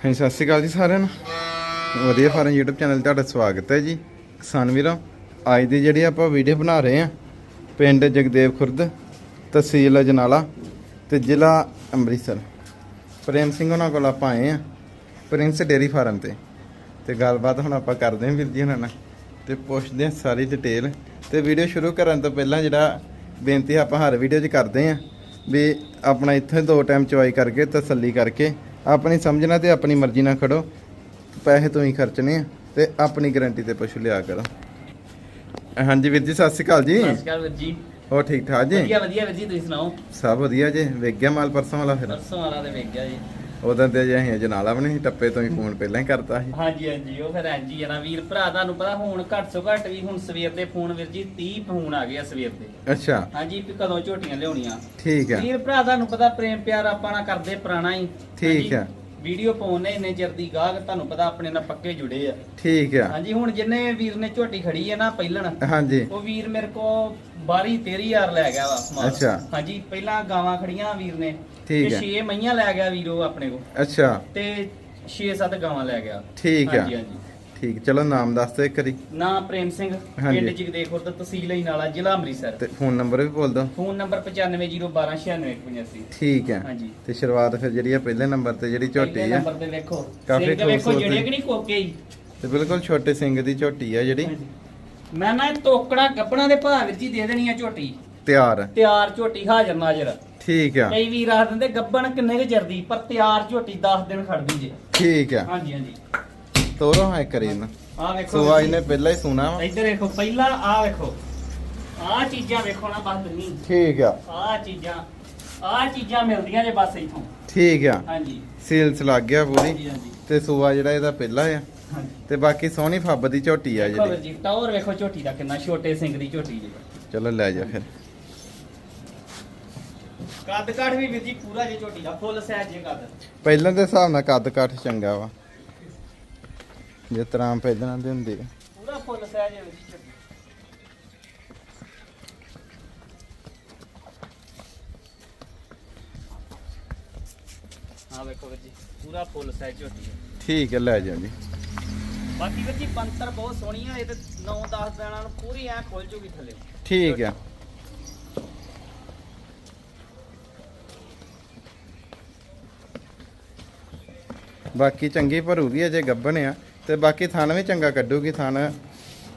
ਹਾਂਜੀ, ਸਤਿ ਸ਼੍ਰੀ ਅਕਾਲ ਜੀ ਸਾਰਿਆਂ ਨੂੰ। ਵਧੀਆ ਫਾਰਮ YouTube ਚੈਨਲ ਤੇ ਤੁਹਾਡਾ ਸਵਾਗਤ ਹੈ ਜੀ। ਕਿਸਾਨ ਵੀਰੋ, ਅੱਜ ਦੀ ਜਿਹੜੀ ਆਪਾਂ ਵੀਡੀਓ ਬਣਾ ਰਹੇ ਹਾਂ, ਪਿੰਡ ਜਗਦੇਵ ਖੁਰਦ, ਤਹਿਸੀਲ ਅਜਨਾਲਾ ਤੇ ਜ਼ਿਲ੍ਹਾ ਅੰਮ੍ਰਿਤਸਰ। ਪ੍ਰੇਮ ਸਿੰਘ ਉਹਨਾਂ ਕੋਲ ਆਪਾਂ ਆਏ ਹਾਂ ਪ੍ਰਿੰਸ ਡੇਰੀ ਫਾਰਮ ਤੇ। ਤੇ ਗੱਲਬਾਤ ਹੁਣ ਆਪਾਂ ਕਰਦੇ ਹਾਂ ਵੀਰ ਜੀ ਉਹਨਾਂ ਨਾਲ ਤੇ ਪੁੱਛਦੇ ਹਾਂ ਸਾਰੀ ਡਿਟੇਲ ਤੇ ਵੀਡੀਓ ਸ਼ੁਰੂ ਕਰਨ ਤੋਂ ਪਹਿਲਾਂ ਜਿਹੜਾ ਬੇਨਤੀ ਆਪਾਂ ਹਰ ਵੀਡੀਓ 'ਚ ਕਰਦੇ ਹਾਂ ਵੀ ਆਪਣਾ ਇੱਥੇ ਦੋ ਟਾਈਮ ਚਵਾਈ ਕਰਕੇ, ਤਸੱਲੀ ਕਰਕੇ ਆਪਣੀ ਸਮਝਣਾ ਤੇ ਆਪਣੀ ਮਰਜ਼ੀ ਨਾਲ ਖੜੋ। ਪੈਸੇ ਤੁਸੀਂ ਖਰਚਣੇ ਆ ਤੇ ਆਪਣੀ ਗਾਰੰਟੀ ਤੇ ਪਸ਼ੂ ਲਿਆ ਕਰੋ। ਹਾਂਜੀ ਵੀਰ ਜੀ ਸਤਿ ਸ਼੍ਰੀ ਅਕਾਲ ਜੀ। ਸਤਿ ਸ਼੍ਰੀ ਅਕਾਲ ਵੀਰ ਜੀ। ਹੋਰ ਠੀਕ ਠਾਕ ਜੀ? ਵਧੀਆ ਵਧੀਆ ਵੀਰ ਜੀ ਤੁਸੀਂ ਸੁਣਾਓ? ਸਭ ਵਧੀਆ ਜੀ। ਵੇਖ ਗਿਆ ਮਾਲ ਪਰਸੋਂ ਵਾਲਾ ਫਿਰ? ਪਰਸੋਂ ਵਾਲਾ ਤੇ ਵੇਖ ਗਿਆ ਜੀ। ਉਦੋਂ ਤੇ ਜੇ ਅਸੀਂ ਜਨਾਲਾ ਵੀ ਨਹੀਂ ਟੱਪੇ ਤੋਂ ਹੀ ਫੋਨ ਪਹਿਲਾਂ ਹੀ ਕਰਤਾ ਸੀ। ਹਾਂਜੀ ਹਾਂਜੀ ਉਹ ਫਿਰ ਐਂਜੀ ਜਣਾ ਵੀਰ ਭਰਾ ਤੁਹਾਨੂੰ ਪਤਾ ਹੁਣ ਘੱਟ ਸੋ ਘੱਟ ਵੀ ਹੁਣ ਸਵੇਰ ਦੇ ਫੋਨ ਵੀਰ ਜੀ 30 ਫੋਨ ਆ ਗਏ ਆ ਸਵੇਰ ਦੇ। ਅੱਛਾ। ਹਾਂਜੀ ਵੀ ਕਦੋਂ ਝੋਟੀਆਂ ਲਿਆਉਣੀਆਂ। ਠੀਕ ਆ। ਵੀਰ ਭਰਾ ਤੁਹਾਨੂੰ ਪਤਾ ਪ੍ਰੇਮ ਪਿਆਰ ਆਪਾਂ ਨਾਲ ਕਰਦੇ ਪੁਰਾਣਾ ਹੀ। ਠੀਕ ਆ। ਵੀਡੀਓ ਪਾਉਣੇ ਇੰਨੇ ਚਿਰ ਦੀ ਗਾਹਕ ਤੁਹਾਨੂੰ ਪਤਾ ਆਪਣੇ ਨਾਲ ਪੱਕੇ ਜੁੜੇ ਆ। ਠੀਕ ਆ। ਹਾਂਜੀ ਹੁਣ ਜਿੰਨੇ ਵੀਰ ਨੇ ਝੋਟੀ ਖੜੀ ਹੈ ਨਾ ਪਹਿਲਣ ਹਾਂਜੀ। ਉਹ ਵੀਰ ਮੇਰੇ ਕੋ 12 13000 ਲੈ ਗਿਆ ਵਾ ਸਮਾਨ। ਅੱਛਾ। ਹਾਂਜੀ ਪਹਿਲਾਂ ਗਾਵਾਂ ਖੜੀਆਂ ਵੀਰ ਨੇ ਠੀਕ ਹੈ। 6 ਮਈਆਂ ਲੈ ਗਿਆ ਵੀਰ ਉਹ ਆਪਣੇ ਕੋ ਅੱਛਾ। ਤੇ 6-7 ਗਾਵਾਂ ਲੈ ਗਿਆ। ਠੀਕ ਆ। ਹਾਂਜੀ ਹਾਂਜੀ। ਠੀਕ ਚਲੋ ਨਾਮ ਦੱਸ ਦਿਓ ਇੱਕ ਵਾਰੀ। ਨਾਂ ਪ੍ਰੇਮ ਸਿੰਘ ਹਾਂਜੀ। ਪਿੰਡ ਜਗਦੇਖੁਰ ਤੋਂ ਤਹਿਸੀਲ ਹੀ ਨਾਲਾ ਜ਼ਿਲ੍ਹਾ ਅੰਮ੍ਰਿਤਸਰ। ਤੇ ਫੋਨ ਨੰਬਰ ਵੀ ਬੋਲ ਦਿਓ। ਫੋਨ ਨੰਬਰ 9501296185 ਠੀਕ ਆ ਹਾਂਜੀ। ਤੇ ਸ਼ੁਰੂਆਤ ਫਿਰ ਜਿਹੜੀ ਆ ਪਹਿਲੇ ਨੰਬਰ ਤੇ ਜਿਹੜੀ ਝੋਟੀ ਆ। ਨੰਬਰ ਤੇ ਵੇਖੋ। ਕਾਫੀ ਸਿੰਘ ਵੇਖੋ ਖੂਬਸੂਰਤ ਜਿਹੜੇ ਹੈ। ਕਿ ਨਹੀਂ ਕੋਕੇ ਹੀ। ਤੇ ਬਿਲਕੁਲ ਛੋਟੇ ਸਿੰਘ ਦੀ ਝੋਟੀ ਆ ਜਿਹੜੀ। ਹਾਂਜੀ। ਮੈਂ ਨਾ ਇਹ ਤੋਕੜਾ ਗੱਪਣਾ ਦੇ ਭਾਅ ਵਿੱਚ ਹੀ ਦੇ ਦੇਣੀ ਆ ਝੋਟੀ। ਤਿਆਰ। ਤਿਆਰ ਝੋਟੀ ਹਾਜ਼ਰ ਨਾਜ਼ਰ। ਠੀਕ ਆ। ਕਈ ਵੀਰ ਆਖ ਦਿੰਦੇ ਗੱਬਣ ਕਿੰਨੇ ਕੁ ਚਿਰ ਦੀ? ਪਰ ਤਿਆਰ ਝੋਟੀ 10 ਦਿਨ ਖੜਦੀ ਜੇ। ਠੀਕ ਆ। ਹਾਂਜੀ ਹਾਂਜੀ। ਤੋਰੋ ਹਾਂ ਇਹਨੂੰ ਆਹ ਵੇਖੋ ਸੋ। ਇਹਨੇ ਪਹਿਲਾਂ ਹੀ ਸੁਣਾ ਵਾ। ਇੱਧਰ ਦੇਖੋ ਪਹਿਲਾਂ ਆਹ ਵੇਖੋ। ਆਹ ਚੀਜ਼ਾਂ ਵੇਖੋ ਨਾ ਬਸ ਨਹੀਂ ਠੀਕ ਆ। ਆਹ ਚੀਜ਼ਾਂ ਆਹ ਚੀਜ਼ਾਂ ਮਿਲਦੀਆਂ ਜੇ ਬਸ ਇੱਥੋਂ। ਠੀਕ ਆ। ਹਾਂਜੀ। ਸੇਲਸ ਲੱਗ ਗਿਆ ਪੂਰੀ। ਹਾਂਜੀ ਹਾਂਜੀ। ਤੇ ਸੂਆ ਜਿਹੜਾ ਇਹਦਾ ਪਹਿਲਾ ਆ। ਹਾਂਜੀ। ਤੇ ਬਾਕੀ ਸੋਹਣੀ ਫੱਬ ਦੀ ਝੋਟੀ ਆ ਦੇਖੋ ਵੀਰ ਜਿਹੜੀ ਜੀ ਟੌਰ ਵੇਖੋ ਝੋਟੀ ਦਾ ਕਿੰਨਾ ਛੋਟੇ ਸਿੰਘ ਦੀ ਝੋਟੀ ਜੀ। ਚਲੋ ਲੈ ਜਾ ਫਿਰ। ਕੱਦ ਕਾਠ ਵੀ ਵੀਰ ਜੀ ਪੂਰਾ ਜੇ ਝੋਟੀ ਦਾ ਫੁੱਲ ਸਾਈਜ਼ ਜੇ ਕੱਦ। ਪਹਿਲਾਂ ਦੇ ਹਿਸਾਬ ਨਾਲ ਕੱਦ ਕਾਠ ਚੰਗਾ ਵਾ। ਜਿਸ ਤਰ੍ਹਾਂ ਪਹਿਲਾਂ ਦੇ ਹੁੰਦੇ ਆ। ਪੂਰਾ ਫੁੱਲ ਹੈ ਜੀ ਵੇਖੋ ਵੀਰ ਜੀ ਪੂਰਾ ਝੋਟੀ ਹੈ ਠੀਕ ਹੈ ਲੈ ਜਾ ਜੀ। ਬਾਕੀ ਵੀਰ ਜੀ ਬੰਤਰ ਬਹੁਤ ਸੋਹਣੀ ਆ ਇਹ ਤੇ 9-10 ਦਿਨਾਂ ਨੂੰ ਪੂਰੀ ਐ ਖੁੱਲ ਜੂਗੀ ਥੱਲੇ। ਠੀਕ ਆ। ਬਾਕੀ ਚੰਗੀ ਭਰੂਗੀ ਅਜੇ ਗੱਬਣ ਆ। ਤੇ ਬਾਕੀ ਥਣ ਵੀ ਚੰਗਾ ਕੱਢੂਗੀ ਥਣ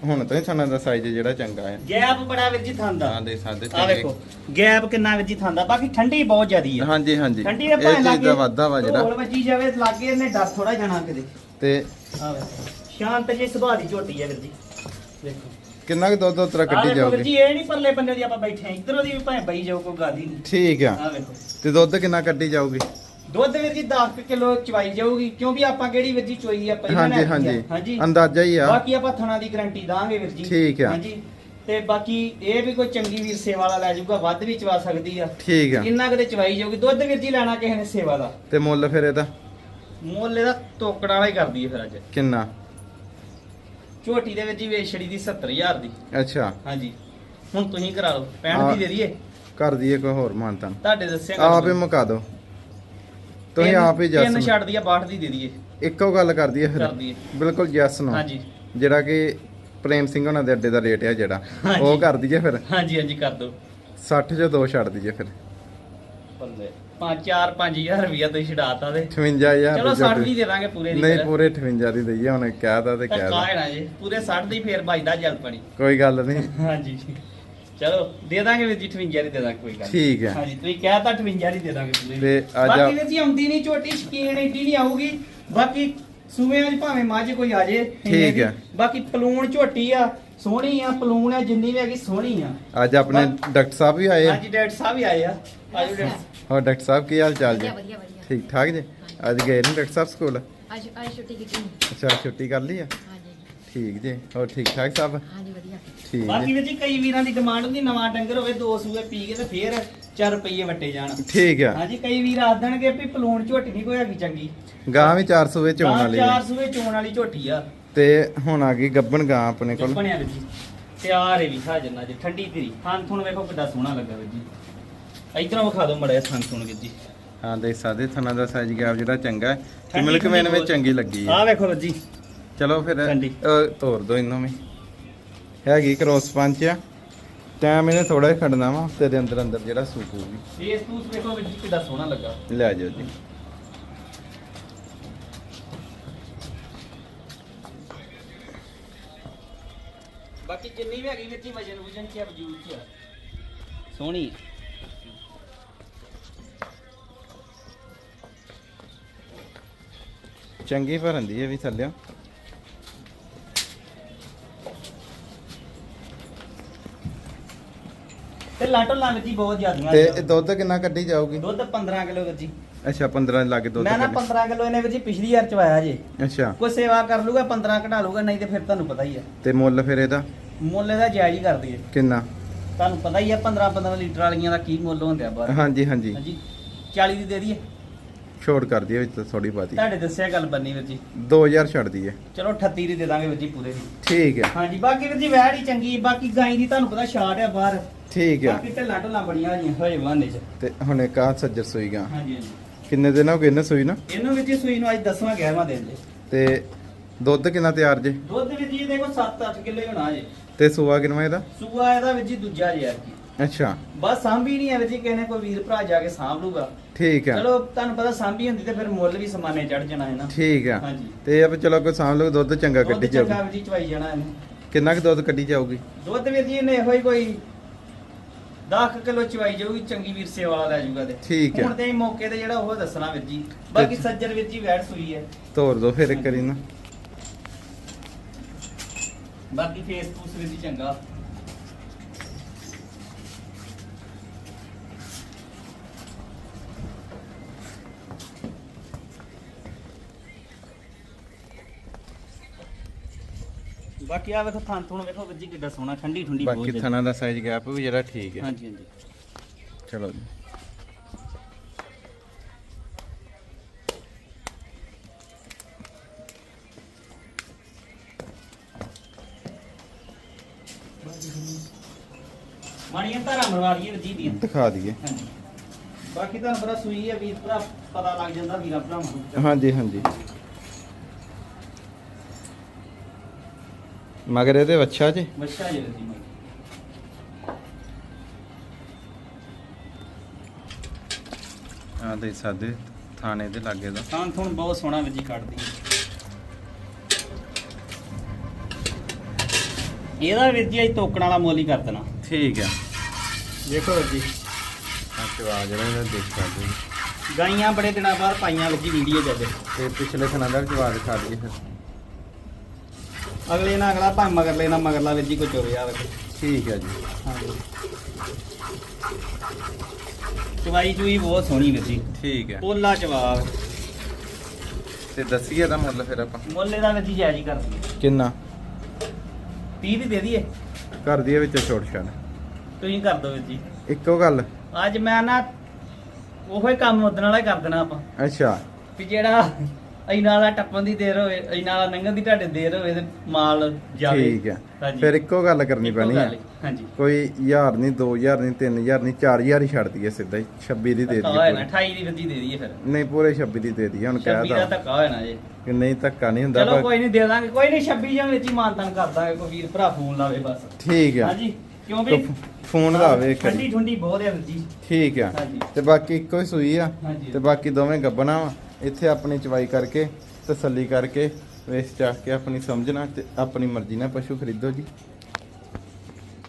ਹੁਣ ਤੋਂ ਹੀ ਥਣਾਂ ਦਾ ਸਾਈਜ਼ ਜਿਹੜਾ ਚੰਗਾ ਆ ਗੈਪ ਬੜਾ ਵੀਰ ਜੀ ਥਾਂਦਾ ਹਾਂ ਦੇ ਸਾਡੇ ਆ ਵੇਖੋ ਗੈਪ ਕਿੰਨਾ ਵੀਰ ਜੀ ਥਾਂਦਾ ਬਾਕੀ ਠੰਡੀ ਬਹੁਤ ਜ਼ਿਆਦੀ ਆ ਹਾਂਜੀ ਹਾਂਜੀ। ਠੰਡੀ ਇਹ ਦੇ ਭਾਵੇਂ ਚੀਜ਼ ਲੱਗੇ ਦਾ ਵਾਧਾ ਵਾ ਜਿਹੜਾ। ਢੋਲ ਵੱਜੀ ਜਾਵੇ ਲੱਗੇ ਇਹਨੇ ਡਰ ਥੋੜਾ ਜਾਣਾ ਕਿਤੇ। ਤੇ ਆ ਵੇਖੋ ਸ਼ਾਂਤ ਜੀ ਸੁਭਾਅ ਦੀ ਝੋਟੀ ਹੈ ਵੀਰ ਜੀ। ਵੇਖੋ। ਕਿੰਨਾ ਕੁ ਦੁੱਧ ਉਤਰਾ ਕੱਢੀ ਵੇਖੋ ਵੀਰ ਜਾਊਗੀ? ਜੀ ਇਹ ਨਹੀਂ ਪਰਲੇ ਬੰਨੇ ਦੀ ਆਪਾਂ ਬੈਠੇ ਆ ਇਧਰੋਂ ਦੀ ਭਾਵੇਂ ਬਈ ਜਾਓ ਕੋਈ ਗਾਦੀ ਨਹੀਂ। ਠੀਕ ਆ। ਆ ਵੇਖੋ। ਤੇ ਦੁੱਧ ਕਿੰਨਾ ਕੱਢੀ ਜਾਊਗੀ? ਦੁੱਧ ਵੀਰ ਜੀ 10 ਕਿਲੋ ਚਵਾਈ ਜਾਊਗੀ ਕਿਉਂਕਿ ਆਪਾਂ ਕਿਹੜੀ ਵੀਰ ਜੀ ਚੋਈ ਆ ਪਹਿਲਾਂ ਹਾਂਜੀ ਹਾਂਜੀ। ਅੰਦਾਜ਼ਾ ਹੀ ਆ। ਬਾਕੀ ਆਪਾਂ ਥਣਾ ਦੀ ਗਾਰੰਟੀ ਦਾਂਗੇ ਵੀਰ ਜੀ। ਠੀਕ ਆ। ਹਾਂਜੀ। ਤੇ ਬਾਕੀ ਇਹ ਵੀ ਕੋਈ ਚੰਗੀ ਵੀਰ ਸੇਵਾ ਵਾਲਾ ਲੈ ਜਾਊਗਾ ਵੱਧ ਵੀ ਚਵਾ ਸਕਦੀ ਆ। ਠੀਕ ਆ। ਇੰਨਾ ਕਦੇ ਚਵਾਈ ਜਾਊਗੀ। ਦੁੱਧ ਵੀਰ ਜੀ ਲੈਣਾ ਕਿਸੇ ਨੇ ਸੇਵਾ ਦਾ। ਤੇ ਮੁੱਲ ਫਿਰ ਇਹਦਾ? ਮੁੱਲ ਇਹਦਾ ਤੋਕੜਾ ਵਾਲਾ ਹੀ ਕਰਦੀ ਹੈ ਫਿਰ ਅੱਜ। ਕਿੰਨਾ? ਝੋਟੀ ਦੇ ਵਿੱਚ ਜੀ ਵੇਚੜੀ ਦੀ 70000 ਦੀ। ਅੱਛਾ। ਹਾਂਜੀ। ਹੁਣ ਤੁਸੀਂ ਕਰਾ ਲਓ 65 ਦੀ ਦੇ ਦਈਏ। ਕਰ ਦਈਏ ਕੋਈ ਹੋਰ ਮਾਨਤਾ ਤੁਹਾਡੇ ਦੱਸਿਆ ਆਪ ਹੀ ਮੁਕਾ ਦਿਓ। ਤੁਸੀਂ ਆਪ ਹੀ ਤਿੰਨ ਜੱਸ ਛੱਡ ਦਈਏ 62 ਦੀ ਦੇ ਦਈਏ। ਇੱਕੋ ਗੱਲ ਕਰ ਦਈਏ। ਫਿਰ ਬਿਲਕੁਲ ਜੈਸ ਨੂੰ। ਹਾਂਜੀ। ਜਿਹੜਾ ਕਿ ਪ੍ਰੇਮ ਸਿੰਘ ਉਹਨਾਂ ਦੇ ਅੱਡੇ ਦਾ ਰੇਟ ਆ ਜਿਹੜਾ। ਉਹ ਕਰ ਦਈਏ ਫਿਰ। ਹਾਂਜੀ ਹਾਂਜੀ ਕਰ ਦਿਓ। 60 ਚੋਂ ਦੋ ਛੱਡ ਦਈਏ ਫਿਰ। ਬੱਲੇ। 5 4 5000 ਰੁਪਇਆ ਤੁਸੀਂ ਛਡਾਤਾ ਤੇ। 58000 ਚਲੋ ਦੀ 60 ਦੀ। ਦੇ ਦਾਂਗੇ ਪੂਰੇ ਦੀ ਨਹੀਂ। ਪੂਰੇ 58 ਦੀ ਦਈਏ ਹੁਣ ਕਹਿਤਾ ਤੇ ਕਹਿਤਾ ਹੈ ਨਾ ਜੀ। ਪੂਰੇ 60 ਦੀ ਫੇਰ ਵੱਜਦਾ ਜਲ ਪਾਣੀ। ਕੋਈ ਗੱਲ ਨਹੀਂ। ਹਾਂਜੀ। ਚਲੋ ਦੇ ਦਾਂਗੇ ਵੀਰ ਜੀ 58 ਦੀ ਦੇ ਦਾਂਗੇ ਕੋਈ ਗੱਲ ਨੀ। ਠੀਕ ਹੈ। ਹਾਂਜੀ ਤੁਸੀਂ ਕਹਿਤਾ 58 ਦੀ ਦੇ ਦਾਂਗੇ ਪੂਰੇ ਤੇ ਅੱਜ ਆ- ਬਾਕੀ ਵੀਰ ਜੀ ਆਉਂਦੀ ਨਹੀਂ ਝੋਟੀ ਸ਼ਕੀਨ ਏਡੀ ਨਹੀਂ ਆਊਗੀ। ਬਾਕੀ ਸੂਬਿਆਂ 'ਚ ਭਾਵੇਂ ਮੱਝ ਕੋਈ ਆ ਜੇ ਇੰਨੇ ਠੀਕ ਦੀ। ਹੈ। ਬਾਕੀ ਪਲੂਣ ਝੋਟੀ ਆ ਸੋਹਣੀ ਆ ਪਲੂਣ ਆ ਜਿੰਨੀ ਵੀ ਹੈਗੀ ਸੋਹਣੀ ਆ। ਅੱਜ ਆਪਣੇ ਡਾਕਟਰ ਸਾਹਿਬ ਵੀ ਆਏ। ਆ ਹਾਂਜੀ ਡਾਕਟਰ ਸਾਹਿਬ ਵੀ ਆਏ ਆ। ਆਜੋ ਡਾਕਟਰ ਹੋਰ ਡਾਕਟਰ ਸਾਹਿਬ ਕੀ ਹਾਲ ਚਾਲ ਜੀ? ਵਧੀਆ ਵਧੀਆ ਵਧੀਆ। ਠੀਕ ਠਾਕ ਜੀ? ਅੱਜ ਗਏ ਨੇ ਡਾਕਟਰ ਸਾਹਿਬ ਸਕੂਲ? ਅੱਜ ਅੱਜ ਛੁੱਟੀ ਕੀਤੀ। ਅੱਛਾ ਛੁੱਟੀ ਕਰ ਲਈ ਆ? ਹਾਂਜੀ। ਠੀਕ ਜੀ ਹੋਰ ਠੀਕ ਠਾਕ ਸਭ? ਹਾਂਜੀ ਵਧੀਆ। ਠੀਕ ਬਾਕੀ ਵੀਰ ਜੀ ਕਈ ਵੀਰਾਂ ਦੀ ਡਿਮਾਂਡ ਹੁੰਦੀ ਨਵਾਂ ਡੰਗਰ ਹੋਵੇ ਦੋ ਸੂਏ ਪੀ ਕੇ ਤੇ ਫੇਰ 4 ਰੁਪਏ ਵਟੇ ਜਾਣ। ਠੀਕ ਆ। ਹਾਂਜੀ ਕਈ ਵੀਰ ਆਖ ਦੇਣਗੇ ਵੀ ਪਲੂਣ ਝੋਟੀ ਨਹੀਂ ਕੋਈ ਹੈਗੀ ਚੰਗੀ। ਗਾਂ ਵੀ 400 ਵਿੱਚ ਆਉਣ ਵਾਲੀ ਆ। 4 ਸੂਏ ਚੋਣ ਵਾਲੀ ਝੋਟੀ ਆ। ਤੇ ਹੁਣ ਆ ਗਈ ਗੱਬਣ ਗਾਂ ਆਪਣੇ ਕੋਲ। ਬਣਿਆ ਵੀਰ ਜੀ। ਤਿਆਰ ਹੈ ਵੀ ਹਾਜ਼ਰ ਨਾ ਜੀ ਠੰਡੀ ਤੇਰੀ ਥਾਂ ਥੁਣ ਵੇਖੋ ਕਿੱਡਾ ਸੋਹਣਾ ਲੱਗਾ ਵੀਰ ਜੀ। ਇਧਰੋਂ ਵਿਖਾ ਦਿਓ ਮੜਿਆ ਥਾਂ ਥੁਣ ਵੀਰ ਜੀ। ਹਾਂ ਦੇਖ ਸਕਦੇ ਥਣਾ ਦਾ ਸਾਈਜ਼ ਗੈਪ ਜਿਹੜਾ ਚੰਗਾ ਹੈ। ਮਿਲਕ ਮੈਨ ਵਿੱਚ ਚੰਗੀ ਲੱਗੀ ਹੈ। ਆਹ ਵੇਖੋ ਵੀਰ ਜੀ। ਚਲੋ ਫਿਰ ਠੰਡੀ। ਤੋਰ ਦੋ ਇਹਨੂੰ ਵੀ। ਹੈਗੀ ਕ੍ਰੋਸ ਪੰਚ ਆ। ਟਾਈਮ ਇਹਨੇ ਥੋੜਾ ਜਿਹਾ ਖੜਨਾ ਵਾ ਤੇਰੇ ਅੰਦਰ ਅੰਦਰ ਜਿਹੜਾ ਸੂਪੂ ਵੀ। ਫੇਸ ਫੂਸ ਵੇਖੋ ਵੀਰ ਜੀ ਕਿੱਡਾ ਸੋਹਣਾ ਲੱਗਾ। ਲੈ ਜਾਓ ਜੀ। ਬਾਕੀ ਜਿੰਨੀ ਵੀ ਹੈਗੀ ਵੀਰ ਜੀ ਵਜਨ ਵਜਨ ਚ ਆ ਵਜੂਦ ਚ ਆ। ਸੋਹਣੀ ਆ। ਚੰਗੀ ਭਰਨ ਦੀ ਇਹ ਵੀ ਥੱਲਿਓ। ਤੇ ਲਾਟੋ ਲਾਂ ਵੀਰ ਜੀ ਬਹੁਤ ਜ਼ਿਆਦੀਆਂ ਤੇ। ਇਹ ਦੁੱਧ ਕਿੰਨਾ ਕੱਢੀ ਜਾਊਗੀ? ਦੁੱਧ 15 ਕਿਲੋ ਜੀ। ਅੱਛਾ 15 ਲੱਗੇ ਦੁੱਧ ਮੈਂ ਨਾ ਕੱਢੀ। 15 ਕਿਲੋ ਇਹਨੇ ਜੀ ਪਿਛਲੀ ਵਾਰ ਚਵਾਇਆ ਜੇ। ਅੱਛਾ। ਕੋਈ ਸੇਵਾ ਕਰ ਲੂਗਾ 15 ਘਟਾ ਲੂਗਾ ਨਹੀਂ ਤੇ ਫਿਰ ਤੁਹਾਨੂੰ ਪਤਾ ਹੀ ਆ। ਤੇ ਮੁੱਲ ਫਿਰ ਇਹਦਾ? ਮੁੱਲ ਇਹਦਾ ਜਾਇਜ਼ ਹੀ ਕਰ ਦਈਏ। ਕਿੰਨਾ? ਤੁਹਾਨੂੰ ਪਤਾ ਹੀ ਆ 15 15 ਲੀਟਰ ਵਾਲੀਆਂ ਦਾ ਕੀ ਮੁੱਲ ਹੁੰਦਾ ਬਾਹਰ। ਹਾਂਜੀ ਹਾਂਜੀ। ਹਾਂਜੀ। 40 ਦੀ ਦੇ ਦਈਏ। ਛੋਟ ਕਰ ਦਈਏ ਵਿੱਚ ਥੋੜੀ ਬਾਤੀ ਤੁਹਾਡੇ ਦੱਸਿਆ ਗੱਲ ਬੰਨੀ ਵੀਰ ਜੀ। 2000 ਛੱਡ ਦਈਏ। ਚਲੋ 38 ਦੀ ਦੇ ਦਾਂਗੇ ਵੀਰ ਜੀ ਪੂਰੇ ਦੀ। ਠੀਕ ਹੈ। ਹਾਂਜੀ ਬਾਕੀ ਵੀਰ ਜੀ ਵੈੜ ਹੀ ਚੰਗੀ ਬਾਕੀ ਗਾਈ ਦੀ ਤੁਹਾਨੂੰ ਪਤਾ ਛਾਟ ਆ ਬਾਹਰ। ਠੀਕ ਹੈ ਬਾਕੀ ਢੱਲਾ ਢੁੱਲਾ ਬੜੀਆਂ ਹੋਈਆਂ ਹੋਏ ਬਹਾਨੇ ਚ। ਤੇ ਹੁਣ ਇੱਕ ਆਹ ਸੱਜਰ ਸੂਈ ਗਾ। ਹਾਂਜੀ ਹਾਂਜੀ। ਕਿੰਨੇ ਦਿਨ ਹੋ ਗਏ ਇਹਨੇ ਸੂਈ ਨਾ? ਇਹਨੂੰ ਜੀ ਸੂਈ ਨੂੰ ਅੱਜ 10ਵਾਂ 11ਵਾਂ ਦਿਨ ਜੇ। ਤੇ ਦੁੱਧ ਕਿੰਨਾ ਤਿਆਰ ਜੇ? ਦੁੱਧ ਵੀਰ ਜੀ ਦੇਖੋ 7-8 ਕਿਲੋ ਹੋਣਾ ਜੇ। ਤੇ ਸੂਆ ਕਿੰਨਾ ਇਹਦਾ? ਸੂਆ ਇਹਦਾ ਵੀਰ ਜੀ ਦੂਜਾ ਜੇ ਆ ਜੀ ਅੱਛਾ। ਬਸ ਸਾਂਭੀ ਨਹੀਂ ਹੈ ਵੀਰ ਜੀ ਕਿਸੇ ਨੇ ਕੋਈ ਵੀਰ ਭਰਾ ਜਾ ਕੇ ਸਾਂਭ ਲੂਗਾ। ਠੀਕ ਹੈ ਚਲੋ ਤੁਹਾਨੂੰ ਪਤਾ ਸਾਂਭੀ ਹੁੰਦੀ ਤੇ ਫਿਰ ਮੁੱਲ ਵੀ ਸਮਾਨੇ ਚੜ ਜਾਣਾ ਹੈ ਨਾ। ਠੀਕ ਹੈ ਹਾਂਜੀ। ਤੇ ਆ ਵੀ ਚਲੋ ਕੋਈ ਸਾਂਭ ਲਓ ਦੁੱਧ ਚੰਗਾ ਦੁੱਧ ਕੱਢੀ ਚੰਗਾ ਜਾਊਗੀ ਚਵਾਈ ਜਾਣਾ ਇਹਨੇ। ਕਿੰਨਾ ਕੁ ਦੁੱਧ ਕੱਢੀ ਜਾਊਗੀ? ਦੁੱਧ ਵੀਰ ਜੀ ਇਹਨੇ ਇਹੋ ਹੀ ਕੋਈ 10 ਕਿਲੋ ਚਵਾਈ ਜਾਊਗੀ ਚੰਗੀ ਵੀਰਸੇ ਵਾਲਾ ਲੈ ਜਾਊਗਾ ਤੇ। ਠੀਕ ਹੈ। ਹੁਣ ਤੇ ਮੌਕੇ ਤੇ ਜਿਹੜਾ ਉਹ ਦੱਸਣਾ ਵੀਰ ਜੀ। ਬਾਕੀ ਸੱਜਰ ਵੀਰ ਜੀ ਵੈੜ ਸੂਈ ਹੈ। ਤੋਰ ਦੋ ਫਿਰ ਇੱਕ ਵਾਰੀ ਨਾ। ਬਾਕੀ ਫੇਸ ਫੂਸ ਵੀਰ ਜੀ ਚੰਗਾ। ਬਾਕੀ ਆ ਵੇਖੋ ਥਾਂ ਥੁਣ ਵੇਖੋ ਵੀਰ ਜੀ ਕਿੱਡਾ ਸੋਹਣਾ ਠੰਡੀ ਠੰਡੀ ਬਹੁਤ ਬਾਕੀ। ਥਣਾ ਦਾ ਸਾਈਜ਼ ਗੈਪ ਵੀ ਜਿਹੜਾ ਠੀਕ ਹੈ। ਹਾਂਜੀ ਹਾਂਜੀ। ਚਲੋ ਜੀ। ਮਾੜੀਆਂ ਧਾਰਾਂ ਵੀਰ ਜੀ ਦੀਆਂ। ਦਿਖਾ ਦਈਏ। ਹਾਂਜੀ। ਬਾਕੀ ਤੁਹਾਨੂੰ ਪਤਾ ਸੂਈ ਹੈ ਵੀਰ ਭਰਾ ਪਤਾ ਲੱਗ ਜਾਂਦਾ ਵੀਰਾਂ ਭਰਾਵਾਂ ਨੂੰ। ਹਾਂਜੀ ਹਾਂਜੀ। ਮਗਰ ਇਹਦੇ ਵੱਛਾ ਜੀ? ਬੱਚਾ ਜੇ ਜੀ ਮਗਰ। ਆ ਦੇ ਸਾਦੇ ਥਾਣੇ ਦੇ ਲਾਗੇ ਦਾ। ਥਾਂ ਥੁਣ ਬਹੁਤ ਸੋਹਣਾ ਵੀਰ ਜੀ ਕੱਢਦੀ ਹੈ। ਇਹਦਾ ਵੀਰ ਜੀ ਅਸੀਂ ਤੋਕਣ ਵਾਲਾ ਮੁੱਲ ਹੀ ਕਰ ਦੇਣਾ। ਠੀਕ ਹੈ ਦੇਖੋ ਵੀਰ ਜੀ। ਆ ਚਵਾ ਜਿਹੜਾ ਇਹਦਾ ਦੇਖ ਸਕਦੇ। ਗਾਈਆਂ ਬੜੇ ਦਿਨਾਂ ਬਾਅਦ ਪਾਈਆਂ ਜੀ ਵੀਡੀਓ ਜਦ। ਤੇ ਪਿਛਲੇ ਥਣਾ ਦਾ ਚਵਾ ਦਿਖਾ ਦਈਏ ਫਿਰ। ਅਗਲੇ ਨਾਲ ਅਗਲਾ ਭਾਵੇਂ ਮਗਰਲੇ ਨਾਲ ਮਗਰਲਾ ਵੀਰ ਜੀ ਕੋਈ ਚੋਵੇ ਆ ਵੇਖੋ ਠੀਕ ਹੈ ਜੀ। ਹਾਂਜੀ। ਚਵਾਈ ਚੂਈ ਬਹੁਤ ਸੋਹਣੀ ਵੀਰ ਜੀ। ਠੀਕ ਹੈ ਪੋਲਾ ਜਵਾਬ। ਤੇ ਦੱਸੀਏ ਦਾ ਮੁੱਲ ਫਿਰ ਆਪਾਂ। ਮੁੱਲ ਇਹਦਾ ਵੀਰ ਜੀ ਜਾਇਜ਼ ਹੀ ਕਰ ਦਈਏ। ਕਿੰਨਾ? 30 ਦੀ ਦੇ ਦਈਏ। ਕਰ ਦਈਏ ਵਿੱਚ ਛੋਟ ਛਾੜ ਤੁਸੀਂ ਕਰ ਦਿਓ ਵੀਰ ਜੀ। ਇੱਕੋ ਗੱਲ। ਅੱਜ ਮੈਂ ਨਾ ਉਹੋ ਹੀ ਕੰਮ ਉਦਣ ਵਾਲਾ ਹੀ ਕਰ ਦੇਣਾ ਆਪਾਂ। ਅੱਛਾ। ਵੀ ਜਿਹੜਾ ਇਹਨਾਂ ਵਾਲਾ ਟੱਪਣ ਦੀ ਦੇਰ ਹੋਵੇ ਇਹਨਾਂ ਵਾਲਾ ਲੰਘਣ ਦੀ ਤੁਹਾਡੇ ਦੇਰ ਹੋਵੇ ਤੇ ਮਾਲ ਜਾਵੇ। ਠੀਕ ਹੈ। ਹਾਂਜੀ। ਫਿਰ ਇੱਕੋ ਗੱਲ ਕਰਨੀ ਇੱਕੋ ਪੈਣੀ ਗੱਲ ਹੈ। ਹਾਂਜੀ। ਕੋਈ 1000 ਨਹੀਂ 2000 ਨਹੀਂ 3000 ਨਹੀਂ 4000 ਹੀ ਛੱਡ ਦਈਏ ਸਿੱਧਾ ਹੀ 26 ਦੀ ਦੇ ਧੱਕਾ ਹੋਇਆ ਨਾ ਦਈਏ 28 ਦੀ ਵੱਜੀ ਦੇ ਦਈਏ ਫਿਰ। ਨਹੀਂ ਪੂਰੇ 26 ਦੀ ਦੇ ਦਈਏ ਹੁਣ 26 ਦਾ ਧੱਕਾ ਹੋਇਆ ਨਾ ਜੇ। ਕਿ ਨਹੀਂ ਧੱਕਾ ਨਹੀਂ ਹੁੰਦਾ ਚਲੋ ਕੋਈ ਨਹੀਂ ਦੇ ਦਾਂਗੇ। ਕੋਈ ਨਹੀਂ 26 ਜਾਂ ਵਿੱਚ ਹੀ ਮਾਨਤਨ ਕਰ ਦਾਂਗੇ ਕੋਈ ਵੀਰ ਭਰਾ ਫੋਨ ਲਾਵੇ ਬਸ। ਠੀਕ ਹੈ। ਹਾਂਜੀ ਕਿਉਂ ਵੀ? ਫੋਨ ਲਾਵੇ ਇੱਕ ਵਾਰੀ। ਠੰਡੀ ਠੰਡੀ ਬਹੁਤ ਹੈ ਵੀਰ ਜੀ। ਠੀਕ ਆ ਹਾਂਜੀ। ਤੇ ਬਾਕੀ ਇੱਕੋ ਹੀ ਸੂਈ ਆ। ਹਾਂਜੀ। ਤੇ ਬਾਕੀ ਦੋਵੇਂ ਗੱਬਣਾ ਵਾ। ਇੱਥੇ ਆਪਣੀ ਚਵਾਈ ਕਰਕੇ ਤਸੱਲੀ ਕਰਕੇ ਵੇਚ ਚਾਹ ਕੇ ਆਪਣੀ ਸਮਝਣਾ ਤੇ ਆਪਣੀ ਮਰਜ਼ੀ ਨਾਲ ਪਸ਼ੂ ਖਰੀਦੋ ਜੀ।